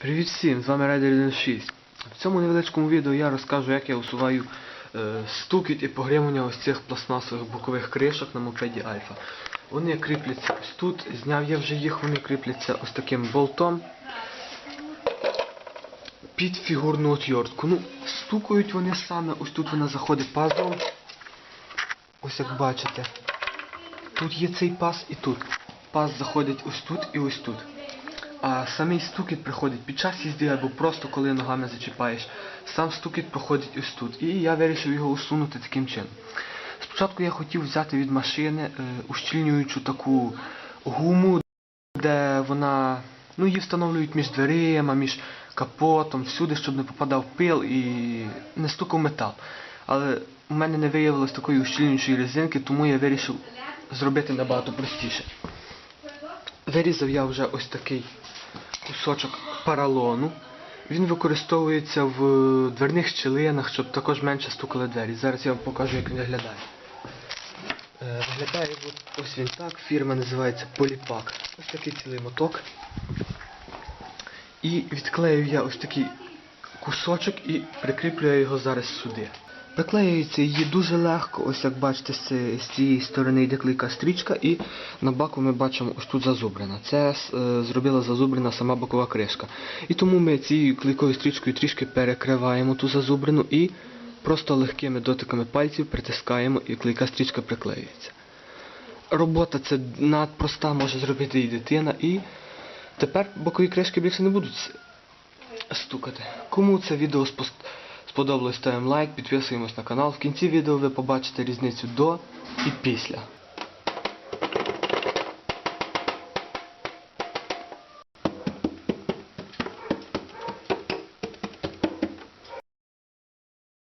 Привіт всім, з вами Райдер 16. В цьому невеличкому відео я розкажу, як я усуваю е, стукіт і погрімування ось цих пластмасових бокових кришок на мопеді Альфа. Вони кріпляться ось тут, зняв я вже їх, вони кріпляться ось таким болтом під фігурну отвертку. Ну, стукають вони саме, ось тут вона заходить пазом. Ось як бачите. Тут є цей паз і тут. Паз заходить ось тут і ось тут. А самий стукіт приходить під час їзди або просто коли ногами зачіпаєш. Сам стукіт проходить ось тут. І я вирішив його усунути таким чином. Спочатку я хотів взяти від машини е, ущільнюючу таку гуму, де вона. Ну, її встановлюють між дверима, між капотом, всюди, щоб не попадав пил і не стукав метал. Але у мене не виявилось такої ущільнюючої резинки, тому я вирішив зробити набагато простіше. Вирізав я вже ось такий кусочок паралону. Він використовується в дверних щілинах, щоб також менше стукали двері. Зараз я вам покажу, як він виглядає. Е, Виглядає ось він так. Фірма називається Поліпак. Ось такий цілий моток. І відклею я ось такий кусочок і прикріплюю його зараз сюди. Приклеюється її дуже легко, ось як бачите, з цієї сторони йде клейка стрічка, і на баку ми бачимо ось тут зазубрена. Це е, зробила зазубрена сама бокова кришка. І тому ми цією клейкою стрічкою трішки перекриваємо ту зазубрену і просто легкими дотиками пальців притискаємо і клейка стрічка приклеюється. Робота це надпроста, може зробити і дитина, і тепер бокові кришки більше не будуть стукати. Кому це відео спос- сподобалось, ставимо лайк, підписуємось на канал. В кінці відео ви побачите різницю до і після.